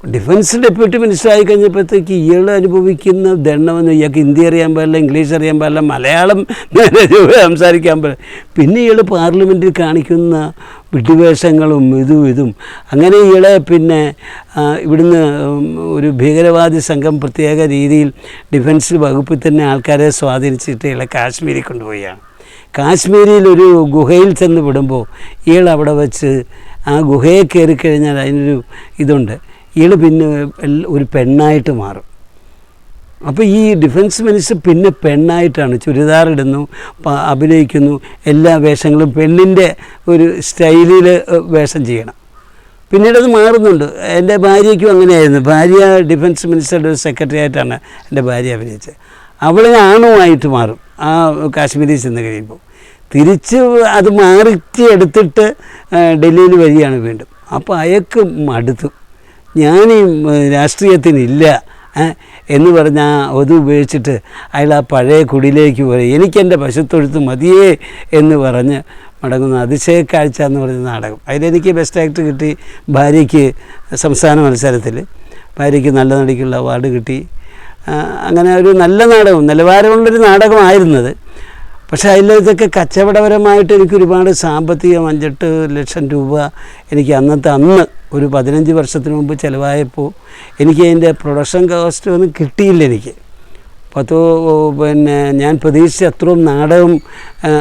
Defence deputy minister ആയി കഴിഞ്ഞപ്പോഴത്തേക്ക് ഇയാൾ അനുഭവിക്കുന്ന ദണ്ണമെന്ന് ഇയാൾക്ക് ഹിന്ദി അറിയാൻ പാടില്ല ഇംഗ്ലീഷ് അറിയാൻ പാടില്ല മലയാളം സംസാരിക്കാൻ പാടില്ല. പിന്നെ ഇയാൾ പാർലമെന്റിൽ കാണിക്കുന്ന വിട്ടുവേഷങ്ങളും ഇതും ഇതും. അങ്ങനെ ഇയാളെ പിന്നെ ഇവിടുന്ന് ഒരു ഭീകരവാദി സംഘം പ്രത്യേക രീതിയിൽ ഡിഫൻസ് വകുപ്പിൽ തന്നെ ആൾക്കാരെ സ്വാധീനിച്ചിട്ട് ഇയാളെ കാശ്മീരിൽ കൊണ്ടുപോയാണ് കാശ്മീരിൽ ഒരു ഗുഹയിൽ ചെന്ന് വിടുമ്പോൾ ഇയാൾ അവിടെ വെച്ച് ആ ഗുഹയെ കയറി കഴിഞ്ഞാൽ അതിനൊരു ഇതുണ്ട്. ഇയാൾ പിന്നെ ഒരു പെണ്ണായിട്ട് മാറും. അപ്പോൾ ഈ ഡിഫൻസ് മിനിസ്റ്റർ പിന്നെ പെണ്ണായിട്ടാണ് ചുരിദാർ ഇടുന്നു അഭിനയിക്കുന്നു എല്ലാ വേഷങ്ങളും പെണ്ണിന്റെ ഒരു സ്റ്റൈലിൽ വേഷം ചെയ്യണം. പിന്നീട് അത് മാറുന്നുണ്ട്. എന്റെ ഭാര്യയ്ക്കും അങ്ങനെയായിരുന്നു. ഭാര്യ ഡിഫൻസ് മിനിസ്റ്ററുടെ ഒരു സെക്രട്ടറി ആയിട്ടാണ് എന്റെ ഭാര്യ അഭിനയിച്ചത്. അവളെ ആണുമായിട്ട് മാറും ആ കാശ്മീരിൽ ചെന്ന് കഴിയുമ്പോൾ. തിരിച്ച് അത് മാറിച്ച് എടുത്തിട്ട് ഡൽഹിയിൽ വരികയാണ് വീണ്ടും. അപ്പോൾ അയക്ക് മടുത്തു. ഞാൻ രാഷ്ട്രീയത്തിനില്ല എന്ന് പറഞ്ഞാൽ അത് ഉപയോഗിച്ചിട്ട് അയാൾ ആ പഴയ കുടിയിലേക്ക് പോയി. എനിക്കെന്റെ പശുത്തൊഴുത്ത് മതിയേ എന്ന് പറഞ്ഞ് മടങ്ങുന്ന അതിശയ കാഴ്ച എന്ന് പറഞ്ഞ നാടകം. അതിലെനിക്ക് ബെസ്റ്റ് ആക്ട് കിട്ടി ഭാര്യയ്ക്ക് സംസ്ഥാന മത്സരത്തിൽ. ഭാര്യയ്ക്ക് നല്ല നടിക്കുള്ള അവാർഡ് കിട്ടി. അങ്ങനെ ഒരു നല്ല നാടകം നിലവാരമുള്ളൊരു നാടകമായിരുന്നത്. പക്ഷേ അതിൽ ഇതൊക്കെ കച്ചവടപരമായിട്ട് എനിക്ക് ഒരുപാട് സാമ്പത്തികം അഞ്ചെട്ട് ലക്ഷം രൂപ എനിക്ക് അന്നത്തെ അന്ന് ഒരു പതിനഞ്ച് വർഷത്തിന് മുമ്പ് ചിലവായപ്പോൾ എനിക്ക് അതിന്റെ പ്രൊഡക്ഷൻ കോസ്റ്റ് ഒന്നും കിട്ടിയില്ല എനിക്ക്. പത്തോ പിന്നെ ഞാൻ പ്രതീക്ഷിച്ച അത്രയും നാടകം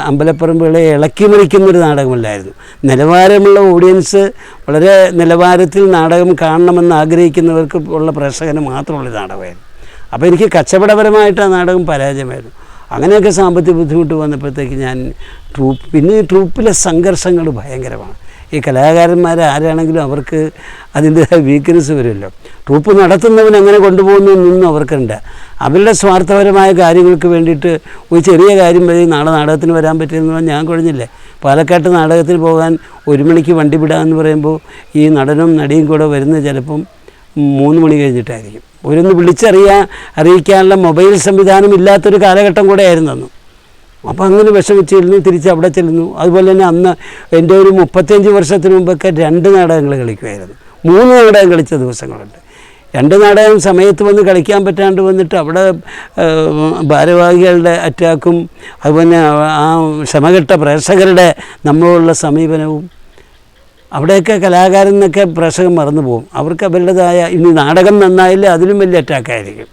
അമ്പലപ്പറമ്പുകളെ ഇളക്കി മറിക്കുന്നൊരു നാടകമല്ലായിരുന്നു. നിലവാരമുള്ള ഓഡിയൻസ് വളരെ നിലവാരത്തിൽ നാടകം കാണണമെന്ന് ആഗ്രഹിക്കുന്നവർക്ക് ഉള്ള പ്രേക്ഷകന് മാത്രമുള്ള നാടകമായിരുന്നു. അപ്പോൾ എനിക്ക് കച്ചവടപരമായിട്ട് ആ നാടകം പരാജയമായിരുന്നു. അങ്ങനെയൊക്കെ സാമ്പത്തിക ബുദ്ധിമുട്ട് വന്നപ്പോഴത്തേക്ക് ഞാൻ ട്രൂപ്പ് പിന്നെ ഈ ട്രൂപ്പിലെ സംഘർഷങ്ങൾ ഭയങ്കരമാണ്. ഈ കലാകാരന്മാർ ആരാണെങ്കിലും അവർക്ക് അതിന്റെതായ വീക്ക്നെസ് വരുമല്ലോ. ട്രൂപ്പ് നടത്തുന്നവൻ അങ്ങനെ കൊണ്ടുപോകുന്നു എന്നൊന്നും അവർക്കുണ്ട്. അവരുടെ സ്വാർത്ഥപരമായ കാര്യങ്ങൾക്ക് വേണ്ടിയിട്ട് ഒരു ചെറിയ കാര്യം വഴി നാളെ നാടകത്തിന് വരാൻ പറ്റിയെന്ന് ഞാൻ കുഴഞ്ഞില്ലേ? പാലക്കാട്ട് നാടകത്തിൽ പോകാൻ ഒരു മണിക്ക് വണ്ടി വിടാമെന്ന് പറയുമ്പോൾ ഈ നടനും നടിയും കൂടെ വരുന്ന ചിലപ്പം മൂന്ന് മണി കഴിഞ്ഞിട്ടായിരിക്കും. ഒരൊന്ന് വിളിച്ചറിയാൻ അറിയിക്കാനുള്ള മൊബൈൽ സംവിധാനം ഇല്ലാത്തൊരു കാലഘട്ടം കൂടെ ആയിരുന്നു അന്ന്. അപ്പോൾ അങ്ങനെ വിഷമിച്ചിരുന്നു തിരിച്ച് അവിടെ ചെല്ലുന്നു. അതുപോലെ തന്നെ അന്ന് എന്റെ ഒരു മുപ്പത്തഞ്ച് വർഷത്തിന് മുമ്പൊക്കെ രണ്ട് നാടകങ്ങൾ കളിക്കുമായിരുന്നു. മൂന്ന് നാടകം കളിച്ച ദിവസങ്ങളുണ്ട്. രണ്ട് നാടകം സമയത്ത് വന്ന് കളിക്കാൻ പറ്റാണ്ട് വന്നിട്ട് അവിടെ ഭാരവാഹികളുടെ അറ്റാക്കും അതുപോലെ ആ ക്ഷമകെട്ട പ്രേക്ഷകരുടെ നമ്മളോടുള്ള സമീപനവും അവിടെയൊക്കെ കലാകാരൻ എന്നൊക്കെ പ്രേക്ഷകൻ മറന്നു പോകും. അവർക്ക് അവരുടേതായ ഇനി നാടകം നന്നായില്ല അതിലും വലിയ അറ്റാക്കായിരിക്കും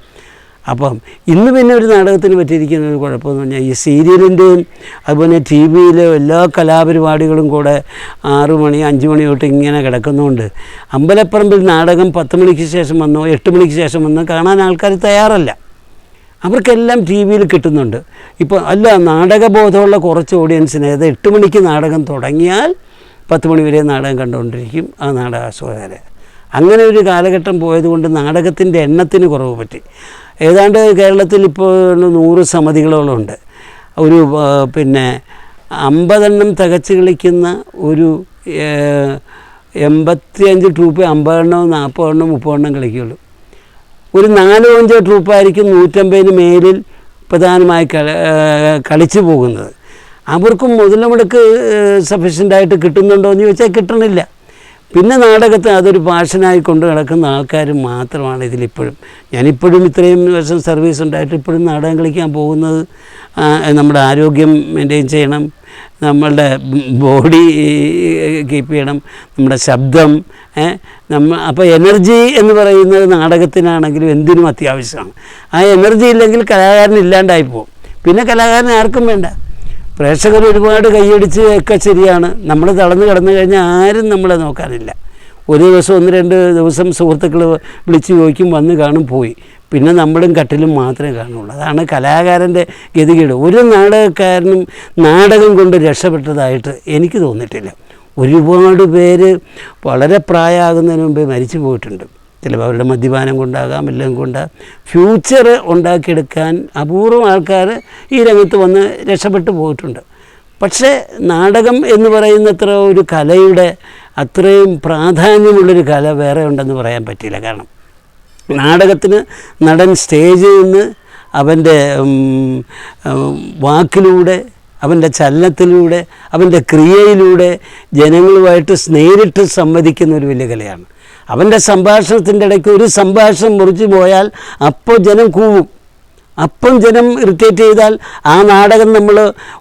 അപ്പം ഇന്ന് പിന്നെ ഒരു നാടകത്തിന് പറ്റിയിരിക്കുന്ന ഒരു കുഴപ്പമെന്ന് പറഞ്ഞാൽ ഈ സീരിയലിന്റെയും അതുപോലെ ടി വിയിലെ എല്ലാ കലാപരിപാടികളും കൂടെ ആറു മണി അഞ്ച് മണി തൊട്ട് ഇങ്ങനെ കിടക്കുന്നതുകൊണ്ട് അമ്പലപ്പറമ്പിൽ നാടകം പത്ത് മണിക്ക് ശേഷം വന്നോ എട്ട് മണിക്ക് ശേഷം വന്നോ കാണാൻ ആൾക്കാർ തയ്യാറല്ല. അവർക്കെല്ലാം ടി വിയിൽ കിട്ടുന്നുണ്ട്. ഇപ്പോൾ അല്ല നാടകബോധമുള്ള കുറച്ച് ഓഡിയൻസിന് ഏത് എട്ട് മണിക്ക് നാടകം തുടങ്ങിയാൽ പത്ത് മണിവരെ നാടകം കണ്ടുകൊണ്ടിരിക്കും. ആ നാടക ആസ്വാദകരെ. അങ്ങനെ ഒരു കാലഘട്ടം പോയതുകൊണ്ട് നാടകത്തിന്റെ എണ്ണത്തിന് കുറവ് പറ്റി. ഏതാണ്ട് കേരളത്തിൽ ഇപ്പോൾ നൂറ് സമിതികളോളം ഉണ്ട്. ഒരു പിന്നെ അമ്പതെണ്ണം തികച്ച് കളിക്കുന്ന ഒരു എൺപത്തിയഞ്ച് ട്രൂപ്പ് അമ്പതെണ്ണം നാൽപ്പതെണ്ണം മുപ്പതെണ്ണം കളിക്കുകയുള്ളൂ ഒരു നാലോ അഞ്ചോ ട്രൂപ്പായിരിക്കും നൂറ്റമ്പതിന് മേലിൽ പ്രധാനമായി കളിച്ചു പോകുന്നത്. അവർക്കും മുതലമുടക്ക് സഫീഷ്യന്റായിട്ട് കിട്ടുന്നുണ്ടോ എന്ന് ചോദിച്ചാൽ കിട്ടണില്ല. പിന്നെ നാടകത്തെ അതൊരു പാഷനായി കൊണ്ട് നടക്കുന്ന ആൾക്കാർ മാത്രമാണ് ഇതിലിപ്പോഴും. ഞാനിപ്പോഴും ഇത്രയും വർഷം സർവീസ് ഉണ്ടായിട്ട് ഇപ്പോഴും നാടകം കളിക്കാൻ പോകുന്നത് നമ്മുടെ ആരോഗ്യം മെയിന്റെയിൻ ചെയ്യണം നമ്മളുടെ ബോഡി കീപ്പ് ചെയ്യണം നമ്മുടെ ശബ്ദം നമ്മ അപ്പോൾ എനർജി എന്ന് പറയുന്നത് നാടകത്തിനാണെങ്കിലും എന്തിനും അത്യാവശ്യമാണ്. ആ എനർജി ഇല്ലെങ്കിൽ കലാകാരൻ ഇല്ലാണ്ടായി പോകും. പിന്നെ കലാകാരൻ ആർക്കും വേണ്ട. പ്രേക്ഷകർ ഒരുപാട് കൈയടിച്ച് ഒക്കെ ശരിയാണ്. നമ്മൾ തളർന്ന് കിടന്നു കഴിഞ്ഞാൽ ആരും നമ്മളെ നോക്കാനില്ല. ഒരു ദിവസം ഒന്ന് രണ്ട് ദിവസം സുഹൃത്തുക്കൾ വിളിച്ച് ചോദിക്കും വന്ന് കാണും പോയി. പിന്നെ നമ്മളും കട്ടിലും മാത്രമേ കാണുള്ളൂ. അതാണ് കലാകാരന്റെ ഗതികേട്. ഒരു നാടകക്കാരനും നാടകം കൊണ്ട് രക്ഷപ്പെട്ടതായിട്ട് എനിക്ക് തോന്നിയിട്ടില്ല. ഒരുപാട് പേര് വളരെ പ്രായമാകുന്നതിന് മുമ്പേ മരിച്ചു പോയിട്ടുണ്ട്. ചിലപ്പോൾ അവരുടെ മദ്യപാനം കൊണ്ടാകാം എല്ലാം കൊണ്ടാകാം ഫ്യൂച്ചർ ഉണ്ടാക്കിയെടുക്കാൻ അപൂർവം ആൾക്കാർ ഈ രംഗത്ത് വന്ന് രക്ഷപ്പെട്ടു പോയിട്ടുണ്ട്. പക്ഷേ നാടകം എന്ന് പറയുന്നത്ര ഒരു കലയുടെ അത്രയും പ്രാധാന്യമുള്ളൊരു കല വേറെ ഉണ്ടെന്ന് പറയാൻ പറ്റില്ല. കാരണം നാടകത്തിന് നടൻ സ്റ്റേജിൽ നിന്ന് അവന്റെ വാക്കിലൂടെ അവന്റെ ചലനത്തിലൂടെ അവന്റെ ക്രിയയിലൂടെ ജനങ്ങളുമായിട്ട് നേരിട്ട് സംവദിക്കുന്ന ഒരു വലിയ കലയാണ്. അവന്റെ സംഭാഷണത്തിന്റെ ഇടയ്ക്ക് ഒരു സംഭാഷണം മുറിച്ചു പോയാൽ അപ്പോൾ ജനം കൂവും. അപ്പം ജനം ഇറിറ്റേറ്റ് ചെയ്താൽ ആ നാടകം നമ്മൾ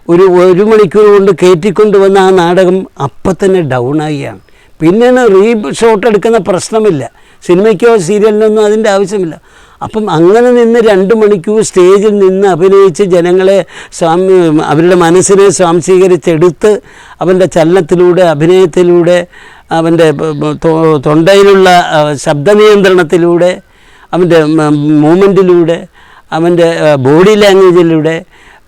ഒരു ഒരു മണിക്കൂർ കൊണ്ട് കയറ്റിക്കൊണ്ട് വന്ന ആ നാടകം അപ്പം തന്നെ ഡൗൺ ആവുകയാണ് പിന്നെയാണ് റീ ഷോട്ട് എടുക്കുന്ന പ്രശ്നമില്ല. സിനിമയ്ക്കോ സീരിയലിനൊന്നും അതിന്റെ ആവശ്യമില്ല. അപ്പം അങ്ങനെ നിന്ന് രണ്ട് മണിക്കൂർ സ്റ്റേജിൽ നിന്ന് അഭിനയിച്ച് ജനങ്ങളെ സ്വാമി അവരുടെ മനസ്സിനെ സ്വാംശീകരിച്ചെടുത്ത് അവന്റെ ചലനത്തിലൂടെ അഭിനയത്തിലൂടെ അവന്റെ തൊണ്ടയിലുള്ള ശബ്ദ നിയന്ത്രണത്തിലൂടെ അവന്റെ മൂമെന്റിലൂടെ അവന്റെ ബോഡി ലാംഗ്വേജിലൂടെ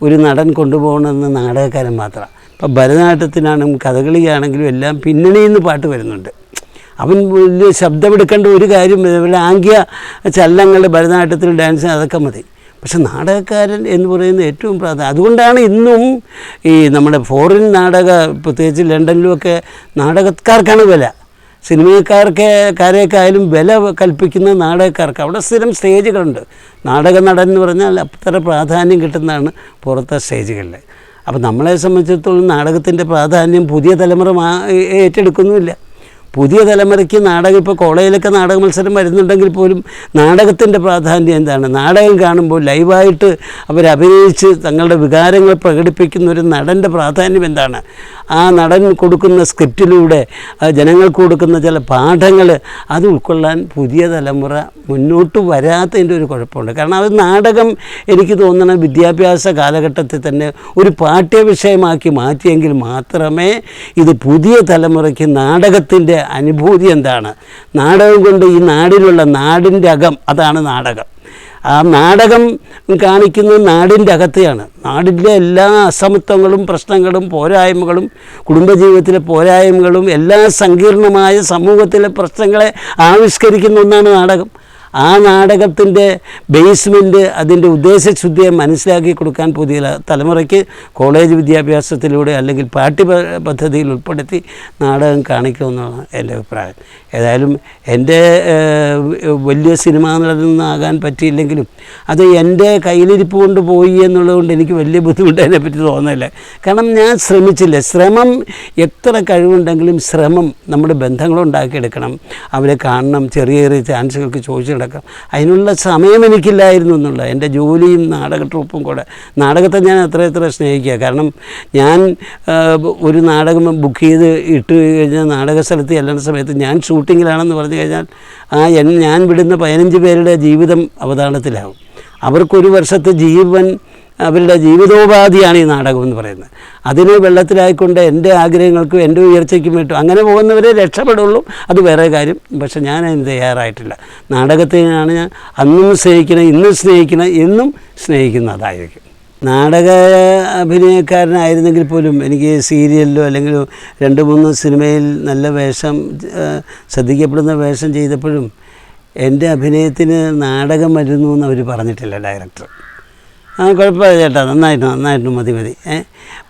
ഒരു നടൻ കൊണ്ടുപോകണമെന്ന് നാടകക്കാരൻ മാത്രം. ഇപ്പം ഭരതനാട്യത്തിനാണെങ്കിലും കഥകളിയാണെങ്കിലും എല്ലാം പിന്നണിയിൽ നിന്ന് പാട്ട് വരുന്നുണ്ട്. അവൻ വലിയ ശബ്ദമെടുക്കേണ്ട ഒരു കാര്യം അതുപോലെ ആംഗ്യ ചലനങ്ങൾ ഭരതനാട്യത്തിൽ ഡാൻസ് അതൊക്കെ മതി. പക്ഷെ നാടകക്കാരൻ എന്ന് പറയുന്ന ഏറ്റവും പ്രാധാന്യം അതുകൊണ്ടാണ് ഇന്നും ഈ നമ്മുടെ ഫോറിൻ നാടക പ്രത്യേകിച്ച് ലണ്ടനിലുമൊക്കെ നാടകക്കാർക്കാണ് വില. സിനിമക്കാർക്ക് കാരെയൊക്കെയായാലും വില കൽപ്പിക്കുന്ന നാടകക്കാർക്ക് അവിടെ സ്ഥിരം സ്റ്റേജുകളുണ്ട്. നാടക നടൻ എന്ന് പറഞ്ഞാൽ അത്ര പ്രാധാന്യം കിട്ടുന്നതാണ് പുറത്തെ സ്റ്റേജുകളിൽ. അപ്പോൾ നമ്മളെ സംബന്ധിച്ചിടത്തോളം നാടകത്തിന്റെ പ്രാധാന്യം പുതിയ തലമുറ ഏറ്റെടുക്കുന്നുമില്ല. പുതിയ തലമുറയ്ക്ക് നാടകം ഇപ്പോൾ കോളേജിലൊക്കെ നാടക മത്സരം വരുന്നുണ്ടെങ്കിൽ പോലും നാടകത്തിന്റെ പ്രാധാന്യം എന്താണ്? നാടകം കാണുമ്പോൾ ലൈവായിട്ട് അവരഭിനയിച്ച് തങ്ങളുടെ വികാരങ്ങൾ പ്രകടിപ്പിക്കുന്ന ഒരു നടന്റെ പ്രാധാന്യം എന്താണ്? ആ നടൻ കൊടുക്കുന്ന സ്ക്രിപ്റ്റിലൂടെ ജനങ്ങൾക്ക് കൊടുക്കുന്ന ചില പാഠങ്ങൾ അത് ഉൾക്കൊള്ളാൻ പുതിയ തലമുറ മുന്നോട്ട് വരാത്തതിന്റെ ഒരു കുഴപ്പമുണ്ട്. കാരണം അത് നാടകം എനിക്ക് തോന്നുന്ന വിദ്യാഭ്യാസ കാലഘട്ടത്തിൽ തന്നെ ഒരു പാഠ്യവിഷയമാക്കി മാറ്റിയെങ്കിൽ മാത്രമേ ഇത് പുതിയ തലമുറയ്ക്ക് നാടകത്തിന്റെ അനുഭൂതി എന്താണ്? നാടകം കൊണ്ട് ഈ നാടിലുള്ള നാടിന്റെ അകം അതാണ് നാടകം. ആ നാടകം കാണിക്കുന്നത് നാടിന്റെ അകത്തെയാണ്. നാടിന്റെ എല്ലാ അസമത്വങ്ങളും പ്രശ്നങ്ങളും പോരായ്മകളും കുടുംബജീവിതത്തിലെ പോരായ്മകളും എല്ലാ സങ്കീർണമായ സമൂഹത്തിലെ പ്രശ്നങ്ങളെ ആവിഷ്കരിക്കുന്ന ഒന്നാണ് നാടകം. ആ നാടകത്തിന്റെ ബേസ്മെന്റ് അതിന്റെ ഉദ്ദേശശുദ്ധിയെ മനസ്സിലാക്കി കൊടുക്കാൻ പുതിയ തലമുറയ്ക്ക് കോളേജ് വിദ്യാഭ്യാസത്തിലൂടെ അല്ലെങ്കിൽ പാഠ്യ പദ്ധതിയിൽ ഉൾപ്പെടുത്തി നാടകം കാണിക്കുമെന്നാണ് എന്റെ അഭിപ്രായം. ഏതായാലും എന്റെ വലിയ സിനിമാ നടനാകാൻ പറ്റിയില്ലെങ്കിലും അത് എന്റെ കയ്യിലിരിപ്പ് കൊണ്ട് പോയി എന്നുള്ളതുകൊണ്ട് എനിക്ക് വലിയ ബുദ്ധിമുട്ട് അതിനെപ്പറ്റി തോന്നുന്നില്ല. കാരണം ഞാൻ ശ്രമിച്ചില്ല. ശ്രമം എത്ര കഴിവുണ്ടെങ്കിലും ശ്രമം നമ്മുടെ ബന്ധങ്ങളുണ്ടാക്കിയെടുക്കണം. അവരെ കാണണം. ചെറിയ ചെറിയ ചാൻസുകൾക്ക് ചോദിച്ചു കിടക്കാം അതിനുള്ള സമയം എനിക്കില്ലായിരുന്നു എന്നുള്ള എന്റെ ജോലിയും നാടക ട്രൂപ്പും കൂടെ. നാടകത്തെ ഞാൻ അത്ര എത്ര സ്നേഹിക്കുക. കാരണം ഞാൻ ഒരു നാടകം ബുക്ക് ചെയ്ത് ഇട്ട് കഴിഞ്ഞാൽ നാടക സ്ഥലത്ത് ചെല്ലുന്ന സമയത്ത് ഞാൻ ഷൂട്ടിങ്ങിലാണെന്ന് പറഞ്ഞു കഴിഞ്ഞാൽ ആ എൻ- ഞാൻ വിടുന്ന പതിനഞ്ച് പേരുടെ ജീവിതം അവതാളത്തിലാവും. അവർക്കൊരു വർഷത്തെ ജീവൻ അവരുടെ ജീവിതോപാധിയാണ് ഈ നാടകം എന്ന് പറയുന്നത്. അതിന് വെള്ളത്തിലായിക്കൊണ്ട് എന്റെ ആഗ്രഹങ്ങൾക്കും എന്റെ ഉയർച്ചയ്ക്കും വേണ്ടി അങ്ങനെ പോകുന്നവരെ രക്ഷപ്പെടുള്ളൂ. അത് വേറെ കാര്യം. പക്ഷെ ഞാൻ അതിന് തയ്യാറായിട്ടില്ല. നാടകത്തിനാണ് ഞാൻ അന്നും സ്നേഹിക്കണം ഇന്നും സ്നേഹിക്കണം എന്നും സ്നേഹിക്കുന്നതായിരിക്കും. നാടക അഭിനയക്കാരനായിരുന്നെങ്കിൽ പോലും എനിക്ക് സീരിയലിലോ അല്ലെങ്കിൽ രണ്ട് മൂന്ന് സിനിമയിൽ നല്ല വേഷം ശ്രദ്ധിക്കപ്പെടുന്ന വേഷം ചെയ്തപ്പോഴും എന്റെ അഭിനയത്തിന് നാടകം വരുന്നു എന്ന് അവർ പറഞ്ഞിട്ടില്ല ഡയറക്ടർ. ആ കുഴപ്പമില്ല ചേട്ടാ. നന്നായിട്ട് നന്നായിട്ട് മതി മതി.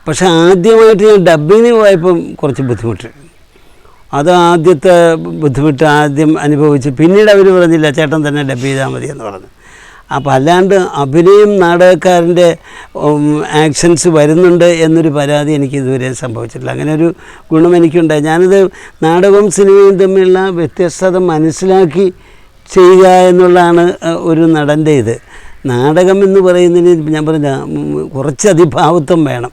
പക്ഷെ ആദ്യമായിട്ട് ഞാൻ ഡബിങ്ങിന് പോയപ്പം കുറച്ച് ബുദ്ധിമുട്ട്. അത് ആദ്യത്തെ ബുദ്ധിമുട്ട് ആദ്യം അനുഭവിച്ച് പിന്നീട് അവർ പറഞ്ഞില്ല ചേട്ടൻ തന്നെ ഡബ് ചെയ്താൽ മതി എന്ന് പറഞ്ഞു. അപ്പം അല്ലാണ്ട് അഭിനയം നാടകക്കാരന്റെ ആക്ഷൻസ് വരുന്നുണ്ട് എന്നൊരു പരാതി എനിക്ക് ഇതുവരെ സംഭവിച്ചിട്ടില്ല. അങ്ങനെ ഒരു ഗുണം എനിക്കുണ്ടായി. ഞാനിത് നാടകവും സിനിമയും തമ്മിലുള്ള വ്യത്യസ്തത മനസ്സിലാക്കി ചെയ്യുക എന്നുള്ളതാണ് ഒരു നടന്റെ ഇത്. നാടകം എന്ന് പറയുന്നതിന് ഞാൻ പറഞ്ഞ കുറച്ച് അതിഭാവത്വം വേണം.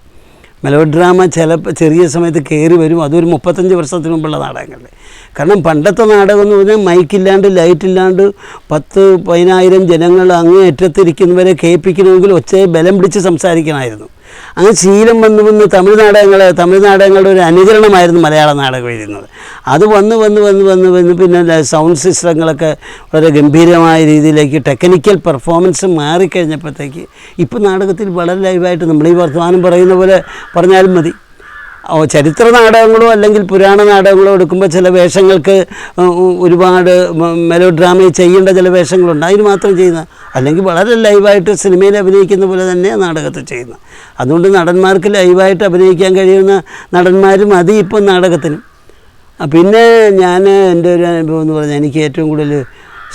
മെലോഡ്രാമ ചിലപ്പോൾ ചെറിയ സമയത്ത് കയറി വരും. അതൊരു മുപ്പത്തഞ്ച് വർഷത്തിന് മുമ്പുള്ള നാടകങ്ങളിൽ കാരണം പണ്ടത്തെ നാടകം എന്ന് പറഞ്ഞാൽ മൈക്കില്ലാണ്ട് ലൈറ്റില്ലാണ്ട് പത്ത് പതിനായിരം ജനങ്ങൾ അങ്ങേ അറ്റത്തിരിക്കുന്നവരെ കേൾപ്പിക്കണമെങ്കിൽ ഒച്ചയെ ബലം പിടിച്ച് സംസാരിക്കണമായിരുന്നു. ആ ശീലം വന്ന് വന്ന് തമിഴ് നാടകങ്ങൾ തമിഴ് നാടകങ്ങളുടെ ഒരു അനുകരണമായിരുന്നു മലയാള നാടകം എഴുതുന്നത്. അത് വന്ന് വന്ന് വന്ന് വന്ന് വന്ന് പിന്നെ സൗണ്ട് സിസ്റ്റങ്ങളൊക്കെ വളരെ ഗംഭീരമായ രീതിയിലേക്ക് ടെക്നിക്കൽ പെർഫോമൻസ് മാറിക്കഴിഞ്ഞപ്പോഴത്തേക്ക് ഇപ്പോൾ നാടകത്തിൽ വളരെ ലൈവായിട്ട് നമ്മൾ ഈ വർത്തമാനം പറയുന്ന പോലെ പറഞ്ഞാലും മതി. ചരിത്ര നാടകങ്ങളോ അല്ലെങ്കിൽ പുരാണ നാടകങ്ങളോ എടുക്കുമ്പോൾ ചില വേഷങ്ങൾക്ക് ഒരുപാട് മെലോ ഡ്രാമയിൽ ചെയ്യേണ്ട ചില വേഷങ്ങളുണ്ട്. അതിന് മാത്രം ചെയ്യുന്ന അല്ലെങ്കിൽ വളരെ ലൈവായിട്ട് സിനിമയിൽ അഭിനയിക്കുന്ന പോലെ തന്നെ നാടകത്തിൽ ചെയ്യുന്നത് അതുകൊണ്ട് നടന്മാർക്ക് ലൈവായിട്ട് അഭിനയിക്കാൻ കഴിയുന്ന നടന്മാരും മതി ഇപ്പം നാടകത്തിനും പിന്നെ ഞാൻ എന്റെ ഒരു അനുഭവം എന്ന് പറഞ്ഞാൽ എനിക്ക് ഏറ്റവും കൂടുതൽ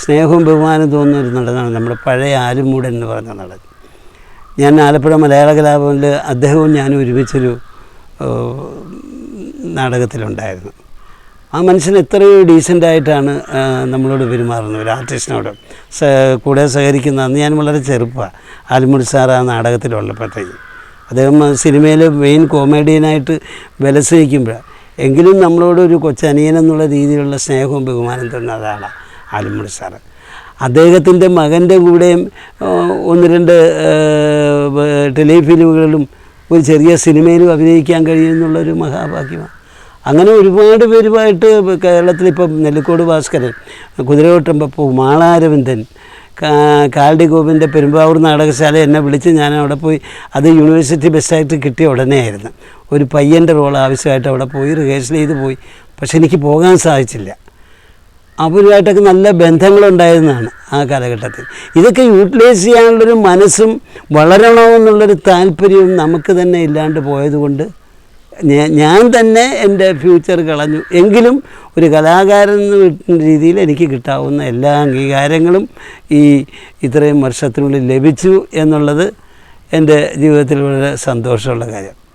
സ്നേഹവും ബഹുമാനം തോന്നുന്ന ഒരു നടനാണ് നമ്മുടെ പഴയ ആലുമൂടൻ എന്ന് പറഞ്ഞ നടൻ. ഞാൻ ആലപ്പുഴ മലയാള കലാഭവനിൽ അദ്ദേഹവും ഞാനും ഒരുമിച്ചൊരു നാടകത്തിലുണ്ടായിരുന്നു. ആ മനുഷ്യൻ എത്രയോ ഡീസന്റായിട്ടാണ് നമ്മളോട് പെരുമാറുന്നത് ഒരു ആർട്ടിസ്റ്റിനോട് കൂടെ സഹകരിക്കുന്ന അന്ന് ഞാൻ വളരെ ചെറുപ്പമാണ് ആലിമുടി സാർ ആ നാടകത്തിലുള്ളപ്പോഴത്തേക്ക്. അദ്ദേഹം സിനിമയിൽ മെയിൻ കോമേഡിയനായിട്ട് വിലസിക്കുമ്പോഴാണ് എങ്കിലും നമ്മളോട് ഒരു കൊച്ചനിയൻ എന്നുള്ള രീതിയിലുള്ള സ്നേഹവും ബഹുമാനം തന്ന അതാണ് ആലിമുടി സാറ്. അദ്ദേഹത്തിന്റെ മകന്റെ കൂടെയും ഒന്ന് രണ്ട് ടെലിഫിലിമുകളിലും ഒരു ചെറിയ സിനിമയിലും അഭിനയിക്കാൻ കഴിയുമെന്നുള്ളൊരു മഹാഭാഗ്യമാണ്. അങ്ങനെ ഒരുപാട് പേരുമായിട്ട് കേരളത്തിൽ ഇപ്പം നെല്ലിക്കോട് ഭാസ്കരൻ കുതിരവട്ടം പപ്പു മാളാരവിന്ദൻ കാൽഡി ഗോപിന്റെ പെരുമ്പാവൂർ നാടകശാല എന്നെ വിളിച്ച് ഞാൻ അവിടെ പോയി അത് യൂണിവേഴ്സിറ്റി ബെസ്റ്റായിട്ട് കിട്ടിയ ഉടനെ ആയിരുന്നു. ഒരു പയ്യന്റെ റോൾ ആവശ്യമായിട്ട് അവിടെ പോയി റിഹേഴ്സൽ ചെയ്ത് പോയി. പക്ഷെ എനിക്ക് പോകാൻ സാധിച്ചില്ല. അവരുമായിട്ടൊക്കെ നല്ല ബന്ധങ്ങളുണ്ടായിരുന്നതാണ് ആ കാലഘട്ടത്തിൽ. ഇതൊക്കെ യൂട്ടിലൈസ് ചെയ്യാനുള്ളൊരു മനസ്സും വളരണമെന്നുള്ളൊരു താല്പര്യവും നമുക്ക് തന്നെ ഇല്ലാണ്ട് പോയതുകൊണ്ട് ഞാൻ തന്നെ എന്റെ ഫ്യൂച്ചർ കളഞ്ഞു. എങ്കിലും ഒരു കലാകാരൻ എന്ന രീതിയിൽ എനിക്ക് കിട്ടാവുന്ന എല്ലാ അംഗീകാരങ്ങളും ഈ ഇത്രയും വർഷത്തിനുള്ളിൽ ലഭിച്ചു എന്നുള്ളത് എന്റെ ജീവിതത്തിൽ വളരെ സന്തോഷമുള്ള കാര്യം.